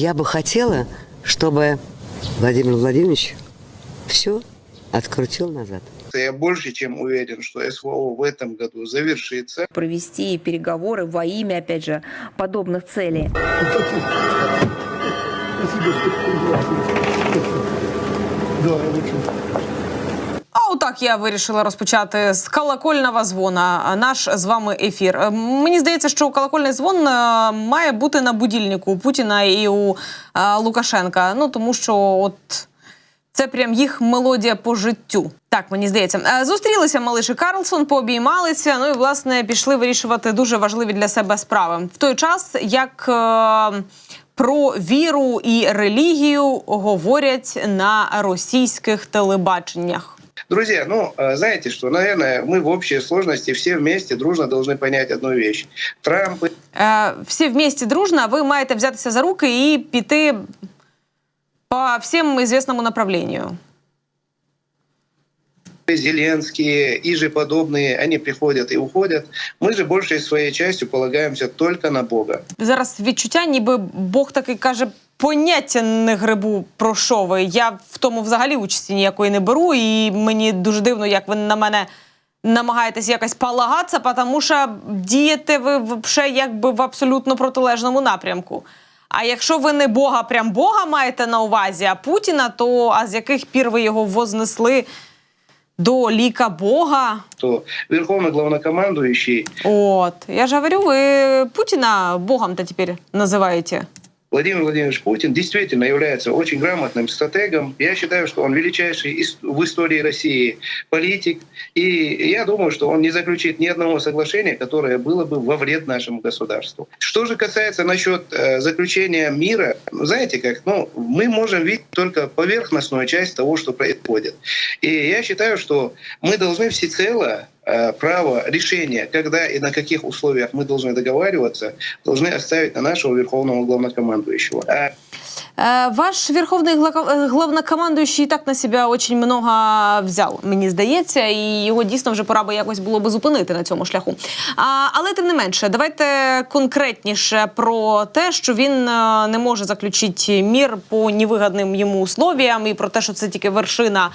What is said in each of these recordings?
Я бы хотела, чтобы Владимир Владимирович все открутил назад. Я больше чем уверен, что СВО в этом году завершится. провести переговоры во имя, опять же, подобных целей. А отак я вирішила розпочати з колокольного дзвона. Наш з вами ефір. Е, Мені здається, що колокольний дзвон е, має бути на будильнику у Путіна і у е, Лукашенка. Ну тому що от. Це прям їх мелодія по життю. Так мені здається. Зустрілися Малиш і Карлсон, пообіймалися. Ну і власне пішли вирішувати дуже важливі для себе справи. В той час як е, про віру і релігію говорять на російських телебаченнях. Друзья, ну, э, знаете что, наверное, мы в общей сложности все вместе дружно должны понять одну вещь. Трамп Е, всі вместе дружно, ви маєте взятися за руки і піти по всім известному направлению. и Зеленский и же подобные, они приходят и уходят. Мы же большей своей частью полагаемся только на Бога. Зараз відчуття, ніби Бог такий каже. Поняття не грибу про що ви. Я в тому взагалі участі ніякої не беру, і мені дуже дивно, як ви на мене намагаєтесь якось полагатися, тому що дієте ви вже якби в абсолютно протилежному напрямку. А якщо ви не Бога, прям Бога маєте на увазі, а Путіна, то а з яких пір ви його вознесли до ліка Бога? То верховный главнокомандующий От я ж говорю, ви Путіна Богом-то тепер називаєте. Владимир Владимирович Путин действительно является очень грамотным стратегом. Я считаю, что он величайший в истории России политик. И я думаю, что он не заключит ни одного соглашения, которое было бы во вред нашему государству. Что же касается насчет э, заключения мира, знаете как, ну, мы можем видеть только поверхностную часть того, что происходит. И я считаю, что мы должны всецело право решения, когда и на каких условиях мы должны договариваться, должны оставить на нашего верховного главнокомандующего. Е, Ваш верховний е, главнокомандуючий і так на себе очень много взяв, мені здається, і його дійсно вже пора би якось було би зупинити на цьому шляху. Але тим не менше, давайте конкретніше про те, що він е, не може заключити мір по невигідним йому условіям, і про те, що це тільки вершина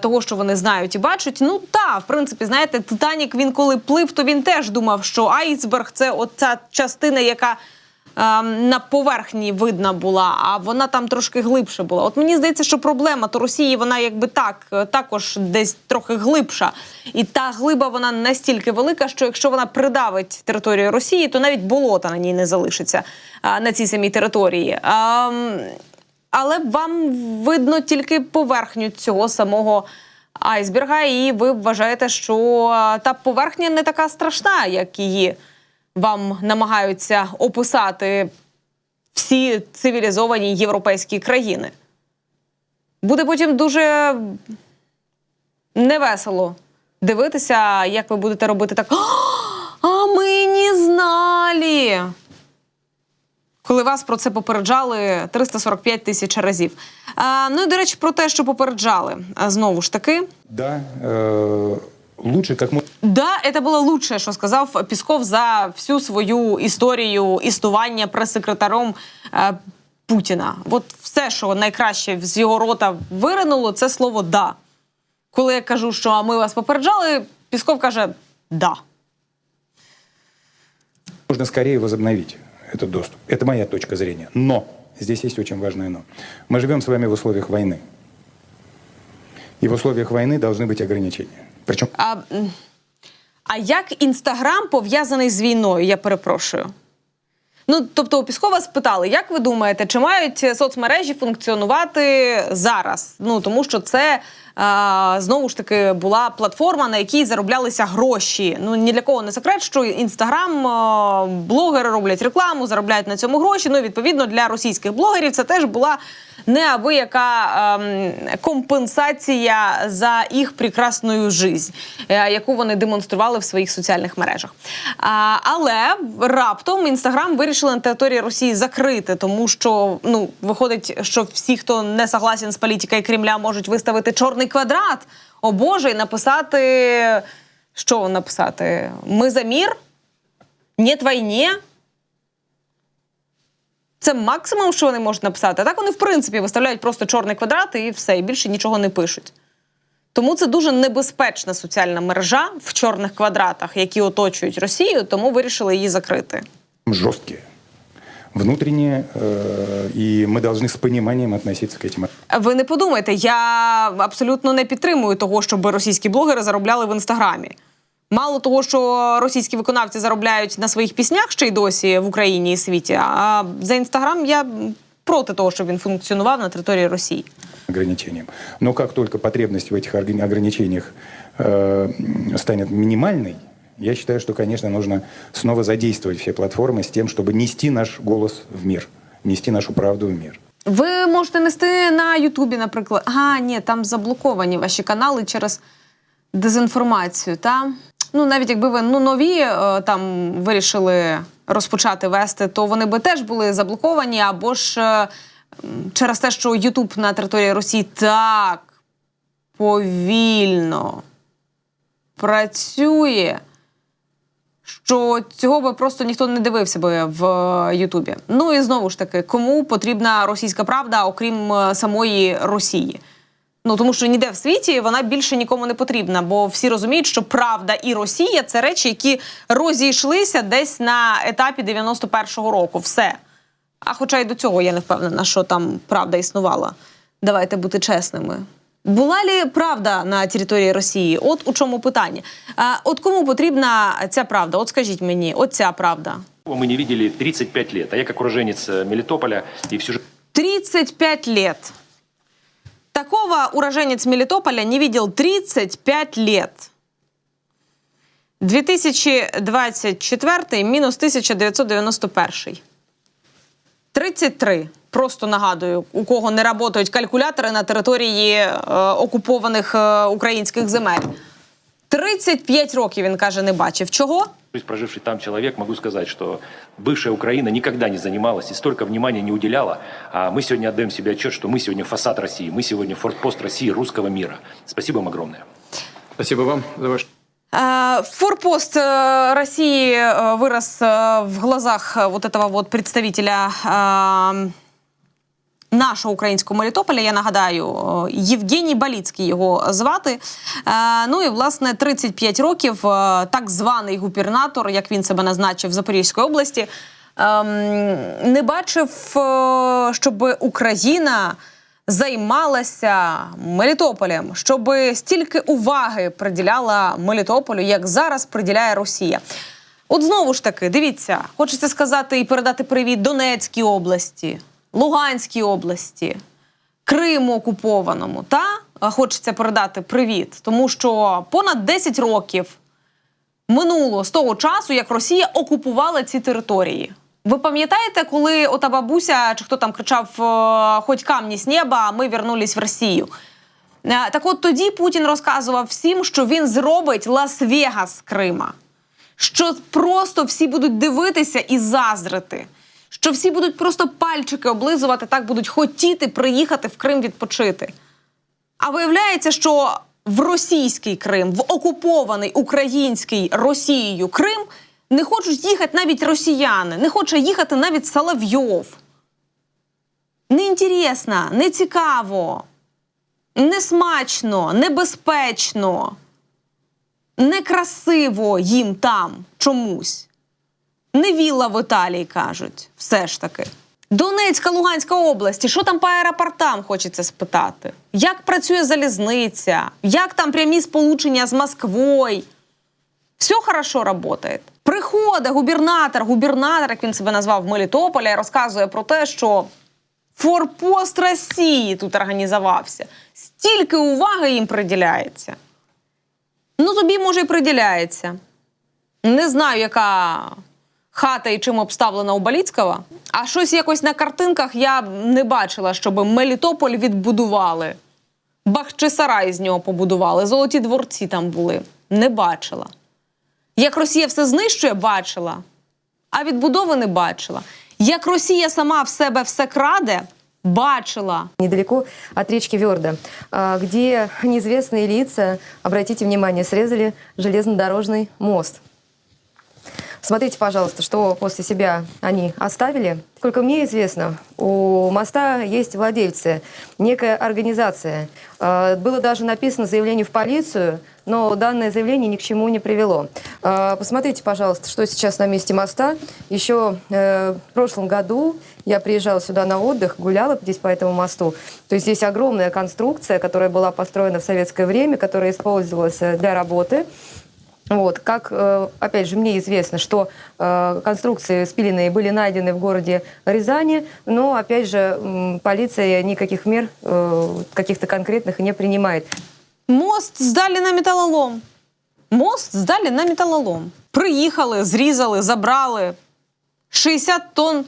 того, що вони знають і бачать. Ну та в принципі, знаєте, Титанік він коли плив, то він теж думав, що айсберг це оця частина, яка на поверхні видна була, а вона там трошки глибше була. От мені здається, що проблема то Росії вона якби так е, також десь трохи глибша. І та глиба вона настільки велика, що якщо вона придавить територію Росії, то навіть болота на ній не залишиться на цій самій території. Ем, але вам видно тільки поверхню цього самого. Айсберга, і ви вважаєте, що е, та поверхня не така страшна, як її вам намагаються описати всі цивілізовані європейські країни. Буде потім дуже невесело дивитися, як ви будете робити так. А ми не знали. Коли вас про це попереджали 345 тисяч разів. А, ну і до речі, про те, що попереджали. Знову ж таки, Да, э, лучше как можно Да, это було лучше, що сказав Пісков за всю свою історію існування прес-секретарем е, Путіна. От все, що найкраще з його рота виринуло, це слово да. Коли я кажу, що «А ми вас попереджали, Пісков каже да. можно скорее возобновить этот доступ. Это моя точка зрения. Но, здесь есть очень важное но. Мы живем с вами в условиях войны. И в условиях войны должны быть ограничения. Причем А, а як інстаграм пов'язаний з війною? Я перепрошую. Ну, тобто, у Піскова спитали, як ви думаєте, чи мають соцмережі функціонувати зараз? Ну тому що це е, знову ж таки була платформа, на якій зароблялися гроші. Ну ні для кого не секрет, що інстаграм блогери роблять рекламу, заробляють на цьому гроші. Ну, відповідно, для російських блогерів це теж була неабияка ем, компенсація за їх прекрасну жизнь, е, яку вони демонстрували в своїх соціальних мережах. А, але раптом інстаграм вирішили на території Росії закрити, тому що ну виходить, що всі, хто не согласен з політикою Кремля, можуть виставити чорний квадрат. О Боже, і написати. Що написати? Ми за мір? Нет війні? Це максимум, що вони можуть написати. А так вони, в принципі, виставляють просто чорний квадрат і все, і більше нічого не пишуть. Тому це дуже небезпечна соціальна мережа в чорних квадратах, які оточують Росію, тому вирішили її закрити. Жесткие. Внутренние, э, и мы должны с пониманием относиться к этим Ви не подумайте, я абсолютно не підтримую того, щоб російські блогери заробляли в інстаграмі. Мало того, що російські виконавці заробляють на своїх піснях ще й досі в Україні і світі. А за інстаграм я проти того, щоб він функціонував на території Росії. ограничениям. Но как только потребность в этих орг- ограничениях э, станет минимальной, я считаю, что, конечно, нужно снова задействовать все платформы с тем, чтобы нести наш голос в мир, нести нашу правду в мир. Ви можете нести на Ютубі, наприклад. А, ні, там заблоковані ваші канали через дезінформацію. Та? Ну, навіть якби ви ну, нові е, там вирішили розпочати вести, то вони би теж були заблоковані, або ж е, через те, що Ютуб на території Росії так повільно працює що цього би просто ніхто не дивився би в Ютубі. Ну і знову ж таки, кому потрібна російська правда, окрім е, самої Росії? Ну тому що ніде в світі вона більше нікому не потрібна, бо всі розуміють, що правда і Росія це речі, які розійшлися десь на етапі 91-го року. Все. А хоча й до цього я не впевнена, що там правда існувала. Давайте бути чесними. Була лі правда на території Росії? От у чому питання. А, от кому потрібна ця правда? От скажіть мені, от ця правда. Мы не видели 35 лет, а я как уроженец э, Мелитополя и всю жизнь 35 лет. Такого уроженец Мелитополя не видел 35 лет. 2024 мінус 1991. 33. Просто нагадую, у кого не працюють калькулятори на території е, окупованих е, українських земель. 35 років він каже, не бачив. Чого? Проживший там человек, могу сказать, что бывшая Украина никогда не занималась и столько внимания не уделяла. А мы сегодня отдаем себе отчет, что мы сегодня фасад России, мы сегодня форпост России, русского мира. Спасибо вам огромное. Спасибо вам за ваш Э, Форпост э, России э, вырос э, в глазах вот этого вот представителя э, нашого українського Мелітополя. Я нагадаю, Євгеній Баліцький його звати. Е, Ну і власне 35 років е, так званий губернатор, як він себе назначив в Запорізької області, ем, не бачив, е, щоб Україна займалася Мелітополем, щоб стільки уваги приділяла Мелітополю, як зараз приділяє Росія. От знову ж таки, дивіться, хочеться сказати і передати привіт Донецькій області, Луганській області, Криму окупованому. Та хочеться передати привіт, тому що понад 10 років минуло з того часу, як Росія окупувала ці території. Ви пам'ятаєте, коли ота бабуся чи хто там кричав е, «Хоть камні з неба, а ми вернулись в Росію? Е, Так от тоді Путін розказував всім, що він зробить Лас-Вегас Крима. Що просто всі будуть дивитися і заздрити. Що всі будуть просто пальчики облизувати, так будуть хотіти приїхати в Крим відпочити. А виявляється, що в російський Крим, в окупований український Росією Крим не хочуть їхати навіть росіяни, не хоче їхати навіть Соловйов. Неінтересно, не цікаво, не смачно, небезпечно, некрасиво їм там чомусь. Не вілла в Італії, кажуть, все ж таки. Донецька, Луганська області, що там по аеропортам хочеться спитати? Як працює залізниця? Як там прямі сполучення з Москвою? Все хорошо работает. Приходить губернатор, губернатор, як він себе назвав в Мелітополя, і розказує про те, що форпост Росії тут організувався. Стільки уваги їм приділяється. Ну, тобі, може, і приділяється. Не знаю, яка хата і чим обставлена у Баліцького, а щось якось на картинках я не бачила, щоб Мелітополь відбудували. Бахчисарай з нього побудували, золоті дворці там були. Не бачила. Як Росія все знищує, бачила, а відбудови не бачила. Як Росія сама в себе все краде, бачила. недалеко от речки Верда, где неизвестные лица, обратите внимание, срезали железнодорожный мост. Смотрите, пожалуйста, что после себя они оставили. Сколько мне известно, у моста есть владельцы, некая организация. Э, Было даже написано заявление в полицию, но данное заявление ни к чему не привело. Э, Посмотрите, пожалуйста, что сейчас на месте моста. Еще э, в прошлом году я приезжала сюда на отдых, гуляла здесь по этому мосту. То есть здесь огромная конструкция, которая была построена в советское время, которая использовалась э, для работы. Вот, как, э, опять же, мне известно, что э, конструкции спиленные были найдены в городе Рязани, но, опять же, м, полиция никаких мер э, каких-то конкретных не принимает. Мост здалі на металолом. Мост здалі на металолом. Приїхали, зрізали, забрали 60 тонн е,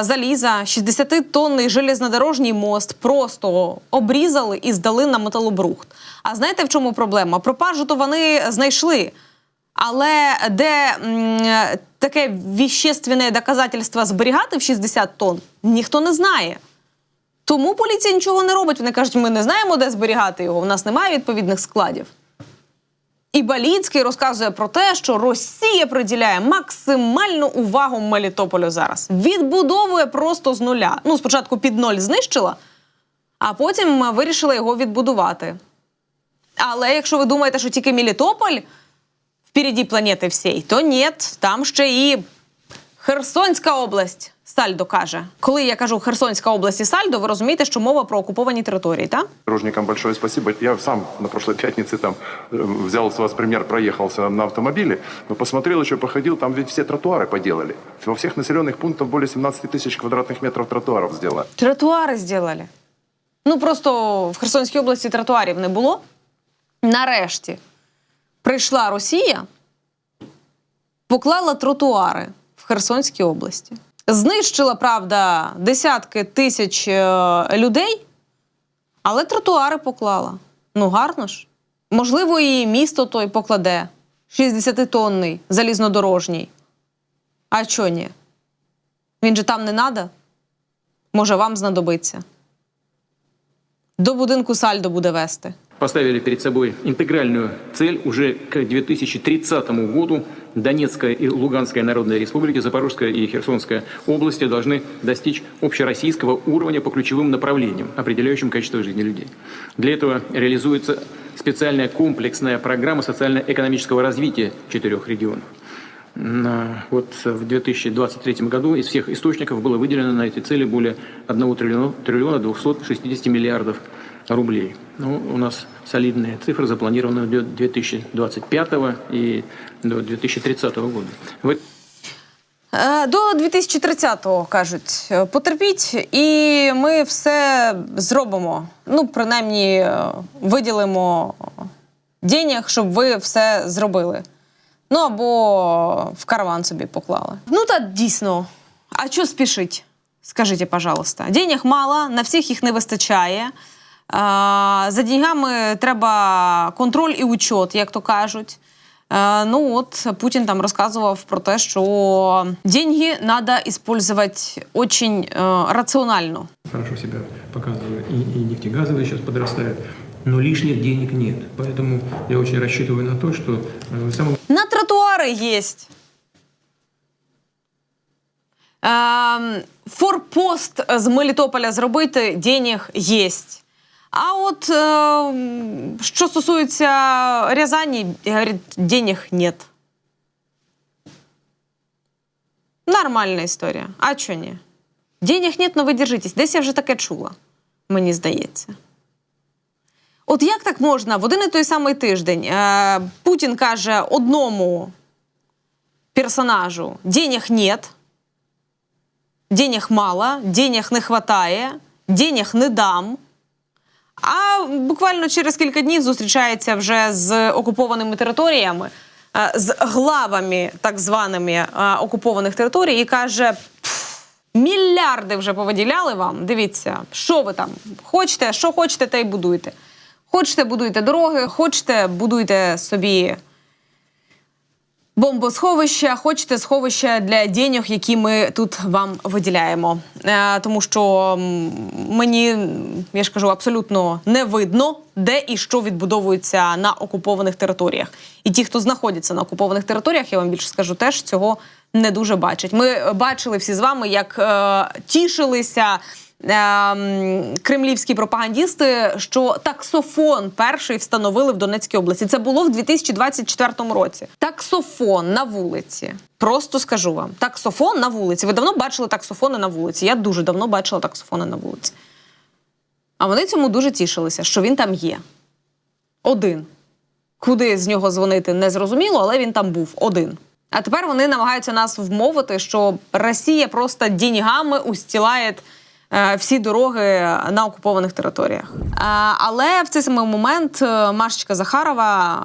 заліза, 60-тонний железнодорожній мост просто обрізали і здали на металобрухт. А знаєте, в чому проблема? Пропажу то вони знайшли. Але де м, таке віщественне доказательство зберігати в 60 тонн, ніхто не знає. Тому поліція нічого не робить. Вони кажуть, ми не знаємо, де зберігати його. У нас немає відповідних складів. І Баліцький розказує про те, що Росія приділяє максимальну увагу Мелітополю зараз. Відбудовує просто з нуля. Ну, спочатку під ноль знищила, а потім вирішила його відбудувати. Але якщо ви думаєте, що тільки Мелітополь впереді планети всієї, то ні, там ще і Херсонська область Сальдо каже. Коли я кажу Херсонська область і Сальдо, ви розумієте, що мова про окуповані території, так? Дорожникам большое спасибо. Я сам на прошлой пятнице там э, взял с вас пример, проехался на автомобиле, но посмотрел еще, походил, там ведь все тротуары поделали. Во всех населенных пунктах более 17 тысяч квадратных метров тротуаров сделано. Тротуари зробили. Ну просто в Херсонській області тротуарів не було. Нарешті прийшла Росія, поклала тротуари в Херсонській області. Знищила, правда, десятки тисяч е, людей, але тротуари поклала. Ну, гарно ж. Можливо, і місто той покладе 60-тонний залізнодорожній. А чо ні? Він же там не надо. Може, вам знадобиться. До будинку сальдо буде вести. Поставили перед собой интегральную цель уже к 2030 году Донецкая и Луганская народные республики, Запорожская и Херсонская области должны достичь общероссийского уровня по ключевым направлениям, определяющим качество жизни людей. Для этого реализуется специальная комплексная программа социально-экономического развития четырех регионов. Вот в 2023 году из всех источников было выделено на эти цели более 1 триллиона, триллиона 260 миллиардов рублей. Ну, у нас солидные цифры запланированы до 2025 и до 2030 года. В Е, До 2030-го кажуть, е, потерпіть, і ми все зробимо. Ну, принаймні, е, виділимо денег, щоб ви все зробили. Ну або в караван собі поклали. Ну та дійсно. А що спішить? Скажіть, пожалуйста. Денег мало, на всіх їх не вистачає. А, За деньгами треба контроль і учет, як то кажуть. Е, Ну от Путін там розказував про те, що деньги треба використовувати дуже е, раціонально. Хорошо себя показываю. И, и нефтегазовые сейчас подрастают. Но лишних денег нет. Поэтому я очень рассчитываю на то, что э, самым На тротуари є. Ем, форпост з Мелітополя зробити денег є. А от е, що стосується Рязані, говорить, денег нет. Нормальна історія. А чого ні? Денег нет, но ви держитесь. Десь я вже таке чула, мені здається. От як так можна в один і той самий тиждень е, Путін каже одному персонажу: денег нет, денег мало, денег не хватає, денег не дам. А буквально через кілька днів зустрічається вже з окупованими територіями, е, з главами так званими е, окупованих територій, і каже: мільярди вже повиділяли вам. Дивіться, що ви там хочете, що хочете, те й будуйте. Хочете, будуйте дороги, хочете, будуйте собі Бомбосховище, хочете сховище для денег, які ми тут вам виділяємо. Е, тому що мені, я ж кажу, абсолютно не видно, де і що відбудовується на окупованих територіях. І ті, хто знаходяться на окупованих територіях, я вам більше скажу, теж цього не дуже бачать. Ми бачили всі з вами, як е, тішилися. Ем, Кремлівські пропагандісти, що таксофон перший встановили в Донецькій області. Це було в 2024 році. Таксофон на вулиці. Просто скажу вам: таксофон на вулиці. Ви давно бачили таксофони на вулиці? Я дуже давно бачила таксофони на вулиці. А вони цьому дуже тішилися, що він там є. Один. Куди з нього дзвонити, не зрозуміло, але він там був один. А тепер вони намагаються нас вмовити, що Росія просто деньгами устілає всі дороги на окупованих територіях. Е, але в цей самий момент е, Машечка Захарова,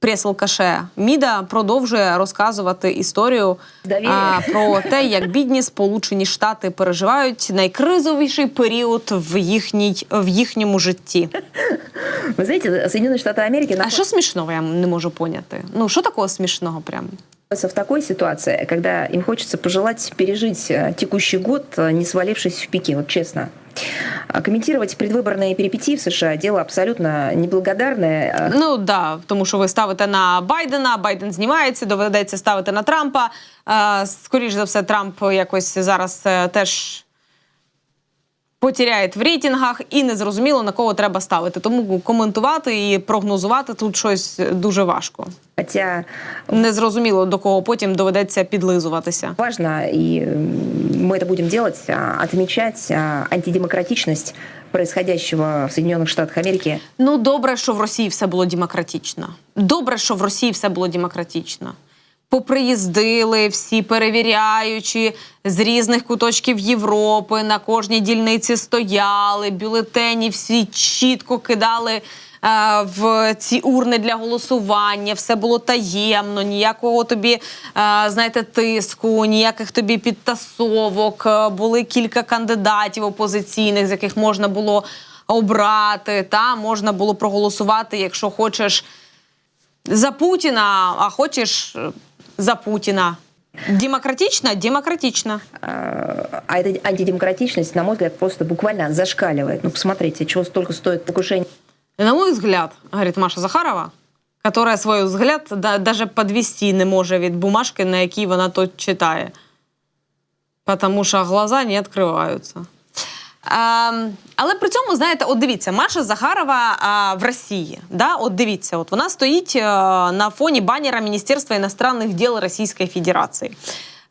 прес-алкаше Міда, продовжує розказувати історію Довір'я. е, про те, як бідні Сполучені Штати переживають найкризовіший період в їхній в їхньому житті. Вы знаете, Соединенные Штаты Америки А що смішного, я не можу поняти. Ну що такого смішного прям? находятся в такой ситуации, когда им хочется пожелать пережить э, текущий год, э, не свалившись в пике, вот честно. А Комментировать предвыборные перипетии в США дело абсолютно неблагодарное. э, Ну да, тому що ви ставите на Байдена, Байден знімається, доведеться ставити на Трампа. Е, Скоріш за все, Трамп якось зараз е, теж потеряє в рейтингах, і незрозуміло на кого треба ставити. Тому коментувати і прогнозувати тут щось дуже важко. Хотя Незрозуміло до кого потім доведеться підлизуватися. важно, и м, мы это будем делать, а, отмечать а, антидемократичность происходящего в Соединенных Штатах Америки. Ну, добре, що в Росії все було демократично. Добре, що в Росії все було демократично. Поприїздили всі перевіряючі з різних куточків Європи. На кожній дільниці стояли, бюлетені всі чітко кидали е, в ці урни для голосування. Все було таємно, ніякого тобі, е, знаєте, тиску, ніяких тобі підтасовок. Е, Були кілька кандидатів опозиційних, з яких можна було обрати. Та можна було проголосувати, якщо хочеш за Путіна, а хочеш за Путіна. Демократично? Демократично. А а эта антидемократичность, на мой взгляд, просто буквально зашкаливает. Ну, посмотрите, чего столько стоит покушение На мой взгляд, говорить Маша Захарова, которая свой взгляд да, даже подвести не може від бумажки, на якій вона то читає. Потому що глаза не відкриваються. Ем, але при цьому, знаєте, от дивіться, Маша Захарова а, в Росії. Да? От дивіться, от вона стоїть е, на фоні банера Міністерства іностранних діл Російської Федерації.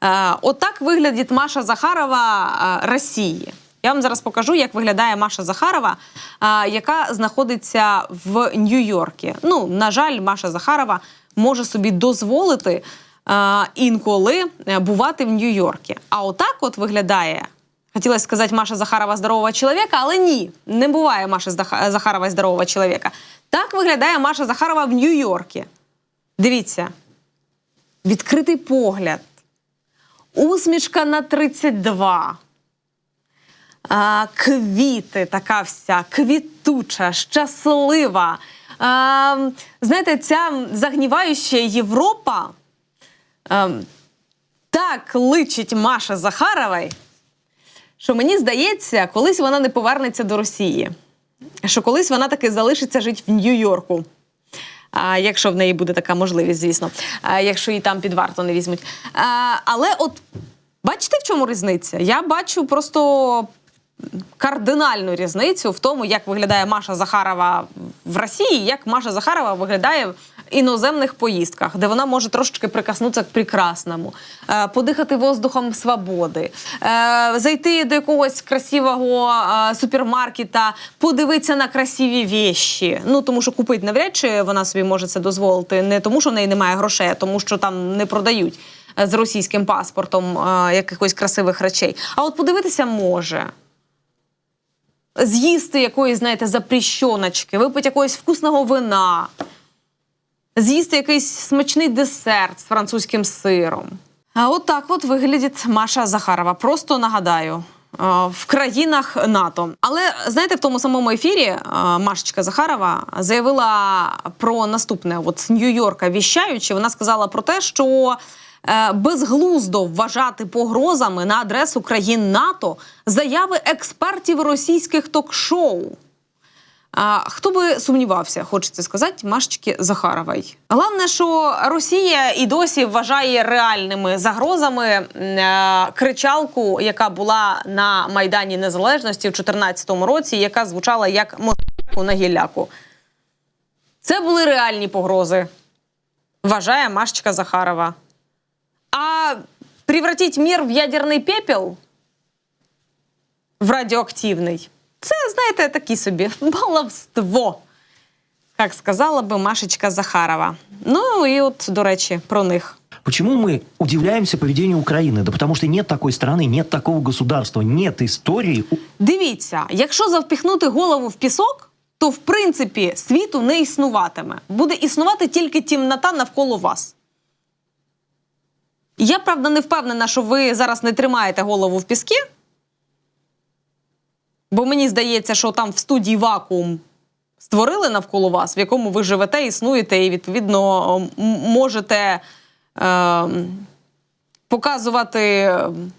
Е, от так виглядить Маша Захарова е, Росії. Я вам зараз покажу, як виглядає Маша Захарова, е, яка знаходиться в Нью-Йоркі. Ну, на жаль, Маша Захарова може собі дозволити е, інколи бувати в Нью-Йоркі. А отак от виглядає. Хотілося сказати Маша Захарова здорового чоловіка, але ні, не буває Маша Зах- Захарова здорового чоловіка. Так виглядає Маша Захарова в Нью-Йоркі. Дивіться, відкритий погляд, усмішка на 32. А, квіти, така вся квітуча, щаслива. А, знаєте, ця загніваюча Європа а, так личить Маша Захаровій, що мені здається, колись вона не повернеться до Росії. Що колись вона таки залишиться жити в Нью-Йорку. А, якщо в неї буде така можливість, звісно, а, якщо її там під варту не візьмуть. А, але от бачите, в чому різниця? Я бачу просто кардинальну різницю в тому, як виглядає Маша Захарова в Росії, як Маша Захарова виглядає іноземних поїздках, де вона може трошечки прикоснутися к прекрасному, е, подихати воздухом свободи, е, зайти до якогось красивого е, супермаркета, подивитися на красиві вещі. Ну тому що купити навряд чи вона собі може це дозволити, не тому, що в неї немає грошей, а тому що там не продають з російським паспортом е, якихось красивих речей. А от подивитися може з'їсти якоїсь, знаєте, запрещеночки, випити якогось вкусного вина, з'їсти якийсь смачний десерт з французьким сиром. А от так от виглядить Маша Захарова. Просто нагадаю, в країнах НАТО. Але знаєте, в тому самому ефірі е, Машечка Захарова заявила про наступне: от з Нью-Йорка віщаючи, вона сказала про те, що е, безглуздо вважати погрозами на адресу країн НАТО заяви експертів російських ток-шоу. А, хто би сумнівався, хочеться сказати, Машечки Захарової. Головне, що Росія і досі вважає реальними загрозами е, кричалку, яка була на Майдані Незалежності в 2014 році, яка звучала як мозку на гілляку. Це були реальні погрози, вважає Машечка Захарова. А превратить мир в ядерний пепел, в радіоактивний, це, знаєте, такі собі баловство, як сказала би Машечка Захарова. Ну і от, до речі, про них. Почему мы удивляемся поведению Украины? Да потому что нет такой страны, нет такого государства, нет истории. Дивіться, якщо завпіхнути голову в пісок, то в принципі світу не існуватиме. Буде існувати тільки тімнота навколо вас. Я правда не впевнена, що ви зараз не тримаєте голову в піскі. Бо мені здається, що там в студії вакуум створили навколо вас, в якому ви живете, існуєте, і відповідно можете е, показувати ем,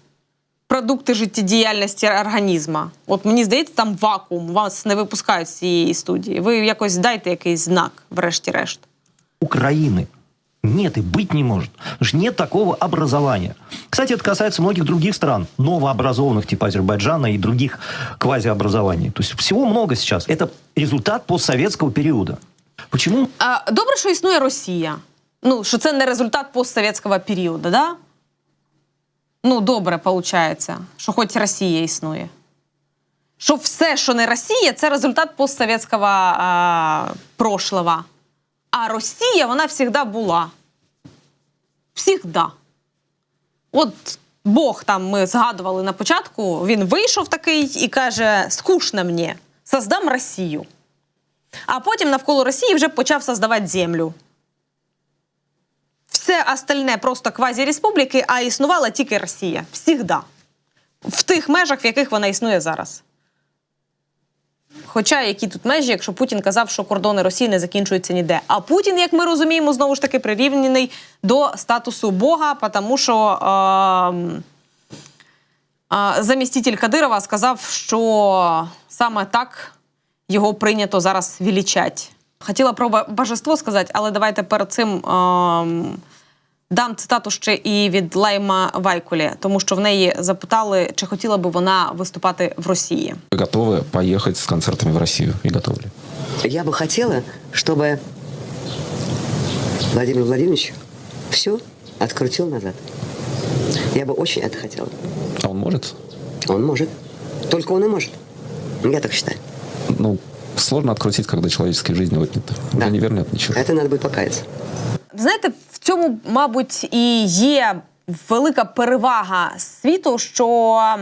продукти життєдіяльності організму. От мені здається, там вакуум, вас не випускають з цієї студії. Ви якось дайте якийсь знак, врешті-решт. Украины нет и быть не может. Потому что нет такого образования. Кстати, это касается многих других стран, новообразованных, типа Азербайджана и других квазиобразований. То есть всего много сейчас. Это результат постсоветского периода. Почему А, добре, що існує Росія. Ну, що це не результат постсовєтського періоду, да? Ну, добре, виходить, що хоч Росія існує. Що все, що не Росія, це результат постсовєтського а, прошлого. А Росія, вона завжди була. Всігда. От Бог там ми згадували на початку, він вийшов такий і каже: скучно мені, создам Росію. А потім навколо Росії вже почав создавати землю. Все остальне просто квазі-республіки, а існувала тільки Росія. Всігда. В тих межах, в яких вона існує зараз. Хоча які тут межі, якщо Путін казав, що кордони Росії не закінчуються ніде. А Путін, як ми розуміємо, знову ж таки прирівняний до статусу Бога, тому що е, е, заміститель Кадирова сказав, що саме так його прийнято зараз величать. Хотіла про божество сказати, але давайте перед цим ем, дам цитату ще і від Лайма Вайкулі, тому що в неї запитали, чи хотіла би вона виступати в Росії. Вы готовы поехать с концертами в Россию? И готовы ли? Я бы хотела, чтобы Владимир Владимирович все открутил назад. Я бы очень это хотела. А он может? Он может. Только он и может. Я так считаю. Ну, сложно открутить, когда человеческие жизни отняты. Уже Да. не вернет ничего. Это надо будет покаяться. Знаєте, в цьому, мабуть, і є велика перевага світу, що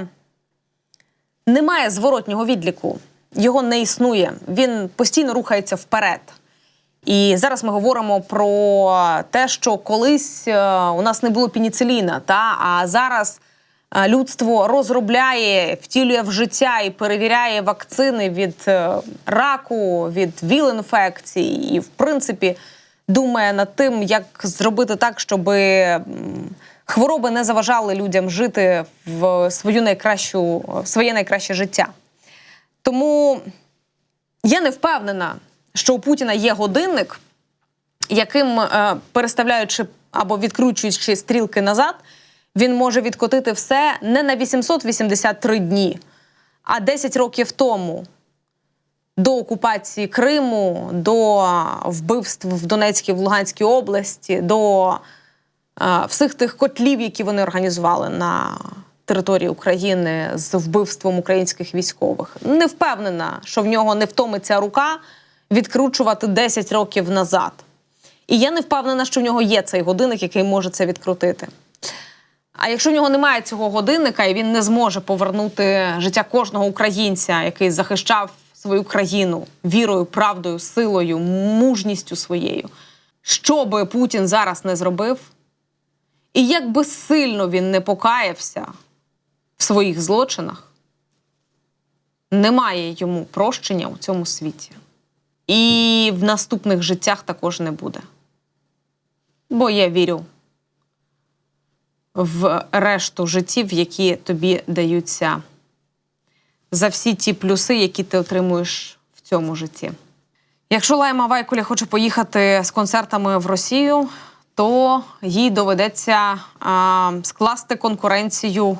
немає зворотнього відліку, його не існує. Він постійно рухається вперед. І зараз ми говоримо про те, що колись е, у нас не було пеніциліна, та а зараз е, людство розробляє, втілює в життя і перевіряє вакцини від е, раку, від ВІЛ-інфекцій, і в принципі думає над тим, як зробити так, щоб хвороби не заважали людям жити в свою найкращу, своє найкраще життя. Тому я не впевнена, що у Путіна є годинник, яким, е, переставляючи або відкручуючи стрілки назад, він може відкотити все не на 883 дні, а 10 років тому. До окупації Криму, до вбивств в Донецькій в Луганській області, до е, всіх тих котлів, які вони організували на території України з вбивством українських військових. Не впевнена, що в нього не втомиться рука відкручувати 10 років назад. І я не впевнена, що в нього є цей годинник, який може це відкрутити. А якщо в нього немає цього годинника, і він не зможе повернути життя кожного українця, який захищав свою країну вірою, правдою, силою, мужністю своєю, що би Путін зараз не зробив, і як би сильно він не покаявся в своїх злочинах, Немає йому прощення у цьому світі. І в наступних життях також не буде. Бо я вірю в решту життів, які тобі даються за всі ті плюси, які ти отримуєш в цьому житті. Якщо Лайма Вайкуля хоче поїхати з концертами в Росію, то їй доведеться а, скласти конкуренцію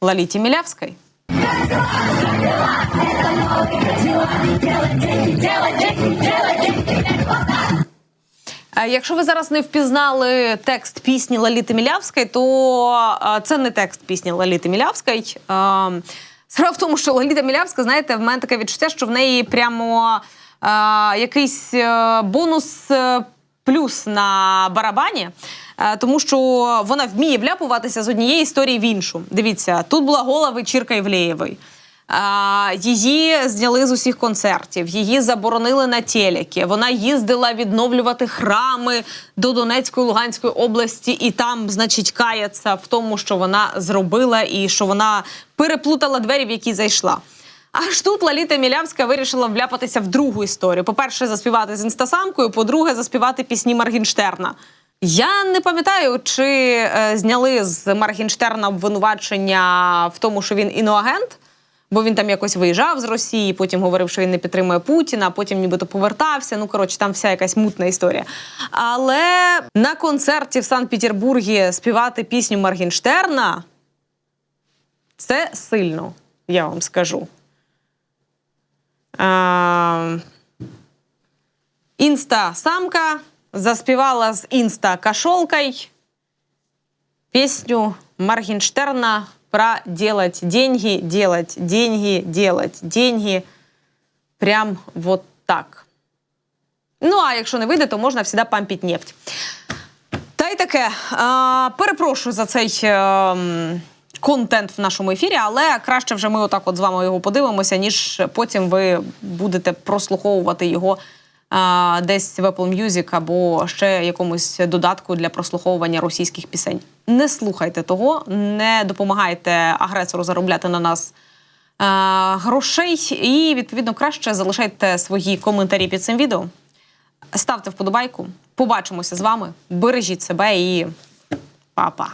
Лаліті Мілявській. Е, Якщо ви зараз не впізнали текст пісні Лаліти Мілявської, то е, це не текст пісні Лаліти Мілявської. Справа в тому, що Лаліта Мілявська, знаєте, в мене таке відчуття, що в неї прямо е, якийсь е, бонус е, плюс на барабані. Е, Тому що вона вміє вляпуватися з однієї історії в іншу. Дивіться, тут була гола вечірка Євлеєвої. Її зняли з усіх концертів, її заборонили на телекі. Вона їздила відновлювати храми до Донецької Луганської області, і там, значить, кається в тому, що вона зробила, і що вона переплутала двері, в які зайшла. Аж тут Лаліта Мілявська вирішила вляпатися в другу історію. По-перше, заспівати з інстасамкою, по-друге, заспівати пісні Маргінштерна. Я не пам'ятаю, чи е, зняли з Маргінштерна обвинувачення в тому, що він іноагент. Бо він там якось виїжджав з Росії, потім говорив, що він не підтримує Путіна, потім нібито повертався. Ну коротше, там вся якась мутна історія. Але на концерті в Санкт-Петербургі співати пісню Маргінштерна це сильно, я вам скажу. А, Інста-самка заспівала з інста-кашолкою песню Маргенштерна про делать деньги, делать деньги, делать деньги. Прям вот так. Ну, а якщо не вийде, то можна всегда пампіть нефть. Та й таке. А, перепрошую за цей е, м, контент в нашому ефірі, але краще вже ми отак от з вами його подивимося, ніж потім ви будете прослуховувати його а, десь в Apple Music або ще якомусь додатку для прослуховування російських пісень. Не слухайте того, не допомагайте агресору заробляти на нас грошей, і відповідно краще залишайте свої коментарі під цим відео. Ставте вподобайку. Побачимося з вами. Бережіть себе і па-па.